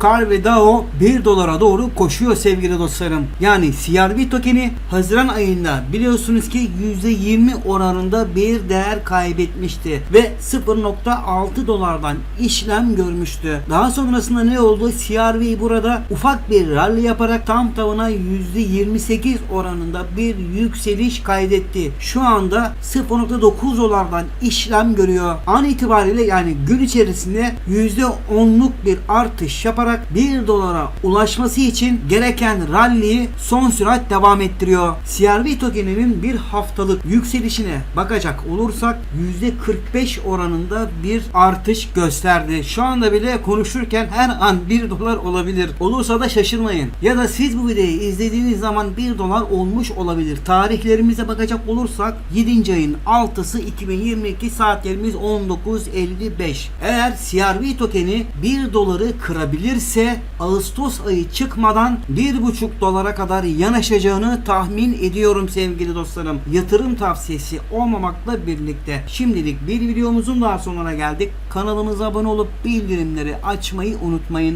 Kar ve DAO 1 dolara doğru koşuyor sevgili dostlarım. Yani CRV tokeni Haziran ayında biliyorsunuz ki %20 oranında bir değer kaybetmişti ve 0.6 dolardan işlem görmüştü. Daha sonrasında ne oldu? CRV burada ufak bir rally yaparak tam tavana %28 oranında bir yükseliş kaydetti. Şu anda 0.9 dolardan işlem görüyor. An itibariyle yani gün içerisinde %10'luk bir artış yaparak 1 dolara ulaşması için gereken rally'yi son sürat devam ettiriyor. CRV tokeninin bir haftalık yükselişine bakacak olursak %45 oranında bir artış gösterdi. Şu anda bile konuşurken her an 1 dolar olabilir. Olursa da şaşırmayın. Ya da siz bu videoyu izlediğiniz zaman 1 dolar olmuş olabilir. Tarihlerimize bakacak olursak 7. ayın 6'sı 2022 saatlerimiz 19.55. Eğer CRV tokeni 1 doları kırabilirse Ağustos ayı çıkmadan 1,5 dolara kadar yanaşacağını tahmin ediyorum sevgili dostlarım. Yatırım tavsiyesi olmamakla birlikte şimdilik bir videomuzun daha sonuna geldik. Kanalımıza abone olup bildirimleri açmayı unutmayın.